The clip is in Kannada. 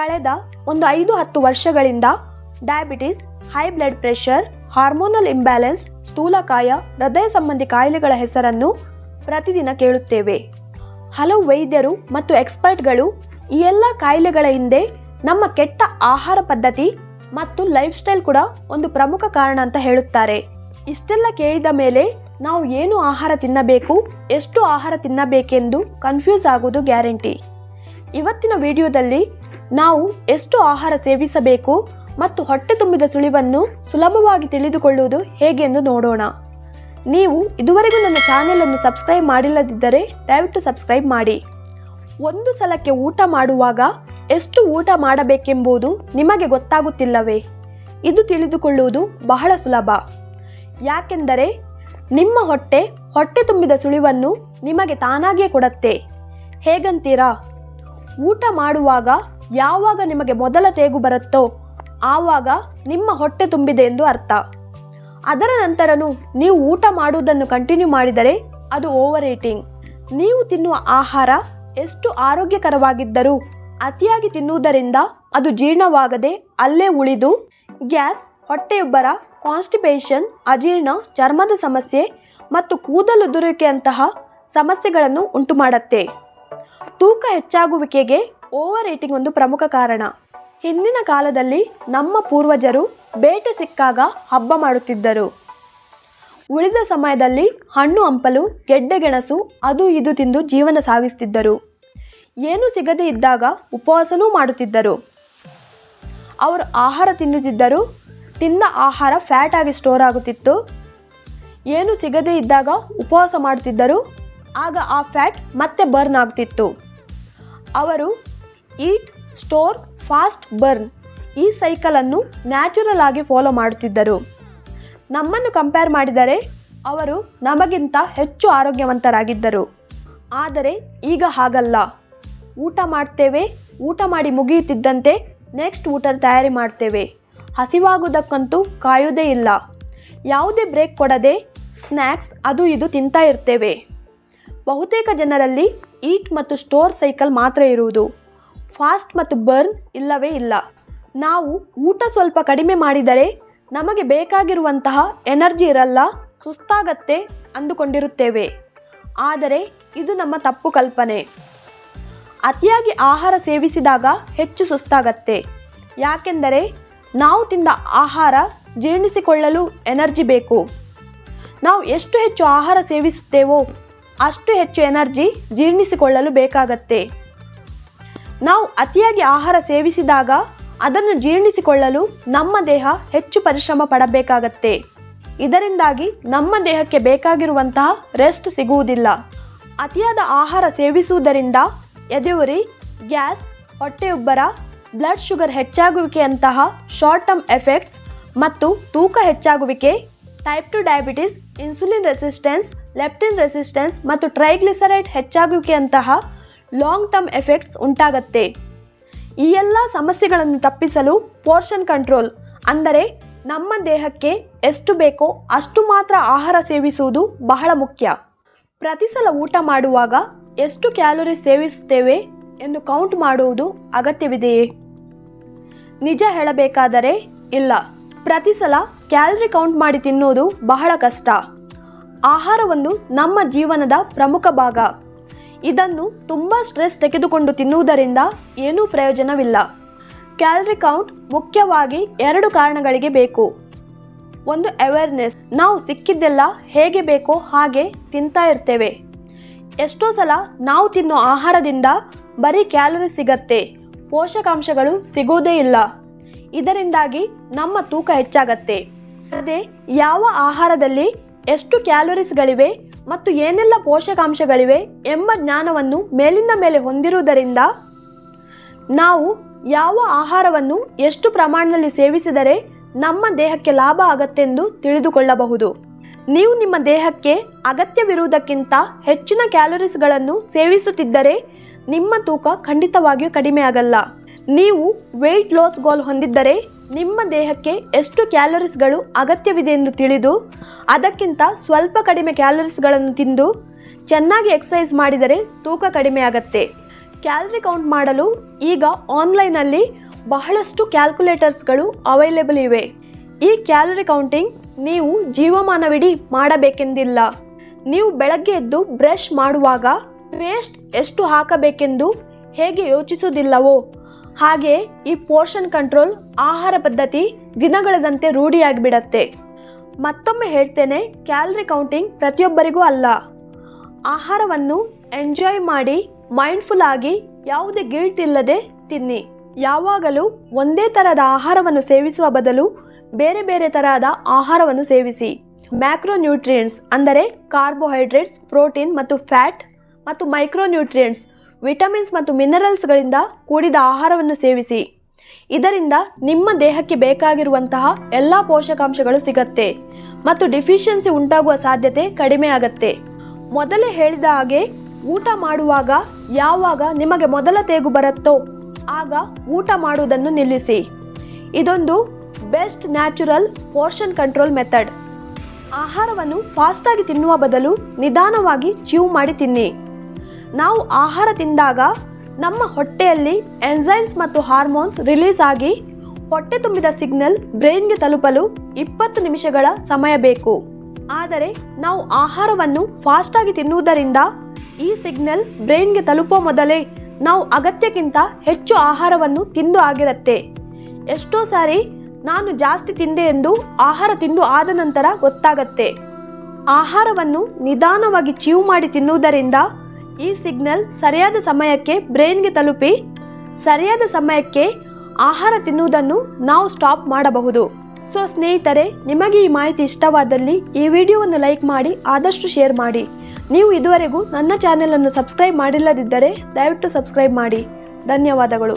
ಕಳೆದ ಒಂದು ಐದು ಹತ್ತು ವರ್ಷಗಳಿಂದ diabetes high blood pressure hormonal imbalance ಸ್ಥೂಲಕಾಯ ಹೃದಯ ಸಂಬಂಧಿ ಕಾಯಿಲೆಗಳ ಹೆಸರನ್ನು ಪ್ರತಿದಿನ ಕೇಳುತ್ತೇವೆ. ಹಲವು ವೈದ್ಯರು ಮತ್ತು ಎಕ್ಸ್ಪರ್ಟ್ಗಳು ಈ ಎಲ್ಲ ಕಾಯಿಲೆಗಳ ಹಿಂದೆ ನಮ್ಮ ಕೆಟ್ಟ ಆಹಾರ ಪದ್ಧತಿ ಮತ್ತು ಲೈಫ್ ಸ್ಟೈಲ್ ಕೂಡ ಒಂದು ಪ್ರಮುಖ ಕಾರಣ ಅಂತ ಹೇಳುತ್ತಾರೆ. ಇಷ್ಟೆಲ್ಲ ಕೇಳಿದ ಮೇಲೆ ನಾವು ಏನು ಆಹಾರ ತಿನ್ನಬೇಕು, ಎಷ್ಟು ಆಹಾರ ತಿನ್ನಬೇಕೆಂದು ಕನ್ಫ್ಯೂಸ್ ಆಗುವುದು ಗ್ಯಾರಂಟಿ. ಇವತ್ತಿನ ವಿಡಿಯೋದಲ್ಲಿ ನಾವು ಎಷ್ಟು ಆಹಾರ ಸೇವಿಸಬೇಕು ಮತ್ತು ಹೊಟ್ಟೆ ತುಂಬಿದ ಸುಳಿವನ್ನು ಸುಲಭವಾಗಿ ತಿಳಿದುಕೊಳ್ಳುವುದು ಹೇಗೆ ಎಂದು ನೋಡೋಣ. ನೀವು ಇದುವರೆಗೂ ನನ್ನ ಚಾನೆಲ್ ಅನ್ನು ಸಬ್ಸ್ಕ್ರೈಬ್ ಮಾಡಿಲ್ಲದಿದ್ದರೆ ದಯವಿಟ್ಟು ಸಬ್ಸ್ಕ್ರೈಬ್ ಮಾಡಿ. ಒಂದು ಸಲಕ್ಕೆ ಊಟ ಮಾಡುವಾಗ ಎಷ್ಟು ಊಟ ಮಾಡಬೇಕೆಂಬುದು ನಿಮಗೆ ಗೊತ್ತಾಗುತ್ತಿಲ್ಲವೇ? ಇದು ತಿಳಿದುಕೊಳ್ಳುವುದು ಬಹಳ ಸುಲಭ. ಯಾಕೆಂದರೆ ನಿಮ್ಮ ಹೊಟ್ಟೆ ಹೊಟ್ಟೆ ತುಂಬಿದ ಸುಳಿವನ್ನು ನಿಮಗೆ ತಾನಾಗಿಯೇ ಕೊಡತ್ತೆ. ಹೇಗಂತೀರಾ? ಊಟ ಮಾಡುವಾಗ ಯಾವಾಗ ನಿಮಗೆ ಮೊದಲ ತೇಗು ಬರುತ್ತೋ ಆವಾಗ ನಿಮ್ಮ ಹೊಟ್ಟೆ ತುಂಬಿದೆ ಎಂದು ಅರ್ಥ. ಅದರ ನಂತರನೂ ನೀವು ಊಟ ಮಾಡುವುದನ್ನು ಕಂಟಿನ್ಯೂ ಮಾಡಿದರೆ ಅದು ಓವರ್ ಈಟಿಂಗ್ ನೀವು ತಿನ್ನುವ ಆಹಾರ ಎಷ್ಟು ಆರೋಗ್ಯಕರವಾಗಿದ್ದರೂ ಅತಿಯಾಗಿ ತಿನ್ನುವುದರಿಂದ ಅದು ಜೀರ್ಣವಾಗದೆ ಅಲ್ಲೇ ಉಳಿದು ಗ್ಯಾಸ್, ಹೊಟ್ಟೆಯುಬ್ಬರ ಕಾನ್ಸ್ಟಿಪೇಷನ್, ಅಜೀರ್ಣ, ಚರ್ಮದ ಸಮಸ್ಯೆ ಮತ್ತು ಕೂದಲುದುರುವಿಕೆಯಂತಹ ಸಮಸ್ಯೆಗಳನ್ನು ಉಂಟುಮಾಡುತ್ತೆ. ತೂಕ ಹೆಚ್ಚಾಗುವಿಕೆಗೆ ಓವರ್ ಈಟಿಂಗ್ ಒಂದು ಪ್ರಮುಖ ಕಾರಣ. ಹಿಂದಿನ ಕಾಲದಲ್ಲಿ ನಮ್ಮ ಪೂರ್ವಜರು ಬೇಟೆ ಸಿಕ್ಕಾಗ ಹಬ್ಬ ಮಾಡುತ್ತಿದ್ದರು. ಉಳಿದ ಸಮಯದಲ್ಲಿ ಹಣ್ಣು ಹಂಪಲು ಗೆಡ್ಡೆಗೆಣಸು ಅದು ಇದು ತಿಂದು ಜೀವನ ಸಾಗಿಸುತ್ತಿದ್ದರು ಏನು ಸಿಗದೇ ಇದ್ದಾಗ ಉಪವಾಸನೂ ಮಾಡುತ್ತಿದ್ದರು. ಅವರು ಆಹಾರ ತಿನ್ನುತ್ತಿದ್ದರು ತಿಂದ ಆಹಾರ ಫ್ಯಾಟ್ ಆಗಿ ಸ್ಟೋರ್ ಆಗುತ್ತಿತ್ತು. ಏನು ಸಿಗದೇ ಇದ್ದಾಗ ಉಪವಾಸ ಮಾಡುತ್ತಿದ್ದರು, ಆಗ ಆ ಫ್ಯಾಟ್ ಮತ್ತೆ ಬರ್ನ್ ಆಗುತ್ತಿತ್ತು. ಅವರು ಈಟ್ ಸ್ಟೋರ್ ಫಾಸ್ಟ್ ಬರ್ನ್ ಈ ಸೈಕಲನ್ನು ನ್ಯಾಚುರಲ್ ಆಗಿ ಫಾಲೋ ಮಾಡುತ್ತಿದ್ದರು. ನಮ್ಮನ್ನು ಕಂಪೇರ್ ಮಾಡಿದರೆ ಅವರು ನಮಗಿಂತ ಹೆಚ್ಚು ಆರೋಗ್ಯವಂತರಾಗಿದ್ದರು. ಆದರೆ ಈಗ ಹಾಗಲ್ಲ. ಊಟ ಮಾಡ್ತೇವೆ, ಊಟ ಮಾಡಿ ಮುಗಿಯುತ್ತಿದ್ದಂತೆ ನೆಕ್ಸ್ಟ್ ಊಟದ ತಯಾರಿ ಮಾಡ್ತೇವೆ. ಹಸಿವಾಗುವುದಕ್ಕಂತೂ ಕಾಯುವುದೇ ಇಲ್ಲ. ಯಾವುದೇ ಬ್ರೇಕ್ ಕೊಡದೆ ಸ್ನ್ಯಾಕ್ಸ್ ಅದು ಇದು ತಿಂತಾ ಇರ್ತೇವೆ. ಬಹುತೇಕ ಜನರಲ್ಲಿ ಈಟ್ ಮತ್ತು ಸ್ಟೋರ್ ಸೈಕಲ್ ಮಾತ್ರ ಇರುವುದು. ಫಾಸ್ಟ್ ಮತ್ತು ಬರ್ನ್ ಇಲ್ಲವೇ ಇಲ್ಲ. ನಾವು ಊಟ ಸ್ವಲ್ಪ ಕಡಿಮೆ ಮಾಡಿದರೆ ನಮಗೆ ಬೇಕಾಗಿರುವಂತಹ ಎನರ್ಜಿ ಇರಲ್ಲ, ಸುಸ್ತಾಗತ್ತೆ ಅಂದುಕೊಂಡಿರುತ್ತೇವೆ. ಆದರೆ ಇದು ನಮ್ಮ ತಪ್ಪು ಕಲ್ಪನೆ. ಅತಿಯಾಗಿ ಆಹಾರ ಸೇವಿಸಿದಾಗ ಹೆಚ್ಚು ಸುಸ್ತಾಗತ್ತೆ. ಯಾಕೆಂದರೆ ನಾವು ತಿಂದ ಆಹಾರ ಜೀರ್ಣಿಸಿಕೊಳ್ಳಲು ಎನರ್ಜಿ ಬೇಕು. ನಾವು ಎಷ್ಟು ಹೆಚ್ಚು ಆಹಾರ ಸೇವಿಸುತ್ತೇವೋ ಅಷ್ಟು ಹೆಚ್ಚು ಎನರ್ಜಿ ಜೀರ್ಣಿಸಿಕೊಳ್ಳಲು ಬೇಕಾಗತ್ತೆ. ನಾವು ಅತಿಯಾಗಿ ಆಹಾರ ಸೇವಿಸಿದಾಗ ಅದನ್ನು ಜೀರ್ಣಿಸಿಕೊಳ್ಳಲು ನಮ್ಮ ದೇಹ ಹೆಚ್ಚು ಪರಿಶ್ರಮ ಪಡಬೇಕಾಗತ್ತೆ. ಇದರಿಂದಾಗಿ ನಮ್ಮ ದೇಹಕ್ಕೆ ಬೇಕಾಗಿರುವಂತಹ ರೆಸ್ಟ್ ಸಿಗುವುದಿಲ್ಲ. ಅತಿಯಾದ ಆಹಾರ ಸೇವಿಸುವುದರಿಂದ ಎದೆಯುರಿ, ಗ್ಯಾಸ್, ಹೊಟ್ಟೆಯುಬ್ಬರ ಬ್ಲಡ್ ಶುಗರ್ ಹೆಚ್ಚಾಗುವಿಕೆಯಂತಹ ಶಾರ್ಟ್ ಟರ್ಮ್ ಎಫೆಕ್ಟ್ಸ್ ಮತ್ತು ತೂಕ ಹೆಚ್ಚಾಗುವಿಕೆ type two diabetes insulin resistance leptin resistance ಮತ್ತು ಟ್ರೈಗ್ಲಿಸರೈಡ್ ಹೆಚ್ಚಾಗುವಿಕೆಯಂತಹ ಲಾಂಗ್ ಟರ್ಮ್ ಎಫೆಕ್ಟ್ಸ್ ಉಂಟಾಗತ್ತೆ. ಈ ಎಲ್ಲ ಸಮಸ್ಯೆಗಳನ್ನು ತಪ್ಪಿಸಲು ಪೋರ್ಷನ್ ಕಂಟ್ರೋಲ್, ಅಂದರೆ ನಮ್ಮ ದೇಹಕ್ಕೆ ಎಷ್ಟು ಬೇಕೋ ಅಷ್ಟು ಮಾತ್ರ ಆಹಾರ ಸೇವಿಸುವುದು ಬಹಳ ಮುಖ್ಯ. ಪ್ರತಿ ಸಲ ಊಟ ಮಾಡುವಾಗ ಎಷ್ಟು ಕ್ಯಾಲೋರಿ ಸೇವಿಸುತ್ತೇವೆ ಎಂದು ಕೌಂಟ್ ಮಾಡುವುದು ಅಗತ್ಯವಿದೆಯೇ? ನಿಜ ಹೇಳಬೇಕಾದರೆ ಇಲ್ಲ. ಪ್ರತಿ ಸಲ ಕ್ಯಾಲರಿ ಕೌಂಟ್ ಮಾಡಿ ತಿನ್ನುವುದು ಬಹಳ ಕಷ್ಟ. ಆಹಾರವೊಂದು ನಮ್ಮ ಜೀವನದ ಪ್ರಮುಖ ಭಾಗ. ಇದನ್ನು ತುಂಬ ಸ್ಟ್ರೆಸ್ ತೆಗೆದುಕೊಂಡು ತಿನ್ನುವುದರಿಂದ ಏನೂ ಪ್ರಯೋಜನವಿಲ್ಲ. ಕ್ಯಾಲರಿ ಕೌಂಟ್ ಮುಖ್ಯವಾಗಿ ಎರಡು ಕಾರಣಗಳಿಗೆ ಬೇಕು. ಒಂದು ಅವೇರ್ನೆಸ್ ನಾವು ಸಿಕ್ಕಿದ್ದೆಲ್ಲ ಹೇಗೆ ಬೇಕೋ ಹಾಗೆ ತಿಂತಾ ಇರ್ತೇವೆ. ಎಷ್ಟೋ ಸಲ ನಾವು ತಿನ್ನೋ ಆಹಾರದಿಂದ ಬರೀ ಕ್ಯಾಲರಿ ಸಿಗತ್ತೆ. ಪೋಷಕಾಂಶಗಳು ಸಿಗೋದೇ ಇಲ್ಲ. ಇದರಿಂದಾಗಿ ನಮ್ಮ ತೂಕ ಹೆಚ್ಚಾಗತ್ತೆ. ಅದೇ, ಯಾವ ಆಹಾರದಲ್ಲಿ ಎಷ್ಟು ಕ್ಯಾಲೋರೀಸ್ಗಳಿವೆ ಮತ್ತು ಏನೆಲ್ಲ ಪೋಷಕಾಂಶಗಳಿವೆ ಎಂಬ ಜ್ಞಾನವನ್ನು ಮೇಲಿಂದ ಮೇಲೆ ಹೊಂದಿರುವುದರಿಂದ ನಾವು ಯಾವ ಆಹಾರವನ್ನು ಎಷ್ಟು ಪ್ರಮಾಣದಲ್ಲಿ ಸೇವಿಸಿದರೆ ನಮ್ಮ ದೇಹಕ್ಕೆ ಲಾಭ ಆಗತ್ತೆಂದು ತಿಳಿದುಕೊಳ್ಳಬಹುದು. ನೀವು ನಿಮ್ಮ ದೇಹಕ್ಕೆ ಅಗತ್ಯವಿರುವುದಕ್ಕಿಂತ ಹೆಚ್ಚಿನ ಕ್ಯಾಲೋರೀಸ್ಗಳನ್ನು ಸೇವಿಸುತ್ತಿದ್ದರೆ ನಿಮ್ಮ ತೂಕ ಖಂಡಿತವಾಗಿಯೂ ಕಡಿಮೆ ಆಗಲ್ಲ ನೀವು ವೆಯ್ಟ್ ಲಾಸ್ ಗೋಲ್ ಹೊಂದಿದ್ದರೆ ನಿಮ್ಮ ದೇಹಕ್ಕೆ ಎಷ್ಟು ಕ್ಯಾಲೋರಿಸ್ಗಳು ಅಗತ್ಯವಿದೆ ಎಂದು ತಿಳಿದು, ಅದಕ್ಕಿಂತ ಸ್ವಲ್ಪ ಕಡಿಮೆ ಕ್ಯಾಲೋರಿಸ್ಗಳನ್ನು ತಿಂದು, ಚೆನ್ನಾಗಿ ಎಕ್ಸಸೈಸ್ ಮಾಡಿದರೆ ತೂಕ ಕಡಿಮೆ ಆಗತ್ತೆ. ಕ್ಯಾಲರಿ ಕೌಂಟ್ ಮಾಡಲು ಈಗ ಆನ್ಲೈನಲ್ಲಿ ಬಹಳಷ್ಟು ಕ್ಯಾಲ್ಕುಲೇಟರ್ಸ್ಗಳು ಅವೈಲೇಬಲ್ ಇವೆ. ಈ ಕ್ಯಾಲರಿ ಕೌಂಟಿಂಗ್ ನೀವು ಜೀವಮಾನವಿಡೀ ಮಾಡಬೇಕೆಂದಿಲ್ಲ. ನೀವು ಬೆಳಗ್ಗೆ ಎದ್ದು ಬ್ರಷ್ ಮಾಡುವಾಗ ವೇಸ್ಟ್ ಎಷ್ಟು ಹಾಕಬೇಕೆಂದು ಹೇಗೆ ಯೋಚಿಸುವುದಿಲ್ಲವೋ ಹಾಗೆ ಈ ಪೋರ್ಷನ್ ಕಂಟ್ರೋಲ್ ಆಹಾರ ಪದ್ಧತಿ ದಿನಗಳದಂತೆ ರೂಢಿಯಾಗಿಬಿಡತ್ತೆ. ಮತ್ತೊಮ್ಮೆ ಹೇಳ್ತೇನೆ, ಕ್ಯಾಲರಿ ಕೌಂಟಿಂಗ್ ಪ್ರತಿಯೊಬ್ಬರಿಗೂ ಅಲ್ಲ. ಆಹಾರವನ್ನು ಎಂಜಾಯ್ ಮಾಡಿ, ಮೈಂಡ್ಫುಲ್ ಆಗಿ ಯಾವುದೇ ಗಿಲ್ಟ್ ಇಲ್ಲದೆ ತಿನ್ನಿ. ಯಾವಾಗಲೂ ಒಂದೇ ಥರದ ಆಹಾರವನ್ನು ಸೇವಿಸುವ ಬದಲು ಬೇರೆ ಬೇರೆ ತರಹದ ಆಹಾರವನ್ನು ಸೇವಿಸಿ. ಮ್ಯಾಕ್ರೋನ್ಯೂಟ್ರಿಯೆಂಟ್ಸ್ ಅಂದರೆ ಕಾರ್ಬೋಹೈಡ್ರೇಟ್ಸ್, ಪ್ರೋಟೀನ್ ಮತ್ತು ಫ್ಯಾಟ್ ಮತ್ತು ಮೈಕ್ರೋನ್ಯೂಟ್ರಿಯೆಂಟ್ಸ್ ವಿಟಮಿನ್ಸ್ ಮತ್ತು ಮಿನರಲ್ಸ್ಗಳಿಂದ ಕೂಡಿದ ಆಹಾರವನ್ನು ಸೇವಿಸಿ. ಇದರಿಂದ ನಿಮ್ಮ ದೇಹಕ್ಕೆ ಬೇಕಾಗಿರುವಂತಹ ಎಲ್ಲ ಪೋಷಕಾಂಶಗಳು ಸಿಗತ್ತೆ ಮತ್ತು ಡಿಫಿಷಿಯನ್ಸಿ ಉಂಟಾಗುವ ಸಾಧ್ಯತೆ ಕಡಿಮೆ ಆಗತ್ತೆ. ಮೊದಲೇ ಹೇಳಿದ ಹಾಗೆ ಊಟ ಮಾಡುವಾಗ ಯಾವಾಗ ನಿಮಗೆ ಮೊದಲ ತೇಗು ಬರುತ್ತೋ ಆಗ ಊಟ ಮಾಡುವುದನ್ನು ನಿಲ್ಲಿಸಿ. ಇದೊಂದು best natural portion control method. ಆಹಾರವನ್ನು ಫಾಸ್ಟಾಗಿ ತಿನ್ನುವ ಬದಲು ನಿಧಾನವಾಗಿ ಚೀವ್ ಮಾಡಿ ತಿನ್ನಿ. ನಾವು ಆಹಾರ ತಿಂದಾಗ ನಮ್ಮ ಹೊಟ್ಟೆಯಲ್ಲಿ ಎನ್ಸೈಮ್ಸ್ ಮತ್ತು ಹಾರ್ಮೋನ್ಸ್ ರಿಲೀಸ್ ಆಗಿ ಹೊಟ್ಟೆ ತುಂಬಿದ ಸಿಗ್ನಲ್ ಬ್ರೈನ್ಗೆ ತಲುಪಲು ಇಪ್ಪತ್ತು ನಿಮಿಷಗಳ ಸಮಯ ಬೇಕು. ಆದರೆ ನಾವು ಆಹಾರವನ್ನು ಫಾಸ್ಟಾಗಿ ತಿನ್ನುವುದರಿಂದ ಈ ಸಿಗ್ನಲ್ ಬ್ರೈನ್ಗೆ ತಲುಪುವ ಮೊದಲೇ ನಾವು ಅಗತ್ಯಕ್ಕಿಂತ ಹೆಚ್ಚು ಆಹಾರವನ್ನು ತಿಂದು ಆಗಿರುತ್ತೆ. ಎಷ್ಟೋ ಸಾರಿ ನಾನು ಜಾಸ್ತಿ ತಿಂದೆ ಎಂದು ಆಹಾರ ತಿಂದು ಆದ ನಂತರ ಗೊತ್ತಾಗತ್ತೆ. ಆಹಾರವನ್ನು ನಿಧಾನವಾಗಿ ಚೀವ್ ಮಾಡಿ ತಿನ್ನುವುದರಿಂದ ಈ ಸಿಗ್ನಲ್ ಸರಿಯಾದ ಸಮಯಕ್ಕೆ ಬ್ರೈನ್ಗೆ ತಲುಪಿ ಸರಿಯಾದ ಸಮಯಕ್ಕೆ ಆಹಾರ ತಿನ್ನುವುದನ್ನು ನಾವು ಸ್ಟಾಪ್ ಮಾಡಬಹುದು. ಸೊ ಸ್ನೇಹಿತರೆ, ನಿಮಗೆ ಈ ಮಾಹಿತಿ ಇಷ್ಟವಾದಲ್ಲಿ ಈ ವಿಡಿಯೋವನ್ನು ಲೈಕ್ ಮಾಡಿ, ಆದಷ್ಟು ಶೇರ್ ಮಾಡಿ. ನೀವು ಇದುವರೆಗೂ ನನ್ನ ಚಾನೆಲನ್ನು ಸಬ್ಸ್ಕ್ರೈಬ್ ಮಾಡಿಲ್ಲದಿದ್ದರೆ ದಯವಿಟ್ಟು ಸಬ್ಸ್ಕ್ರೈಬ್ ಮಾಡಿ. ಧನ್ಯವಾದಗಳು.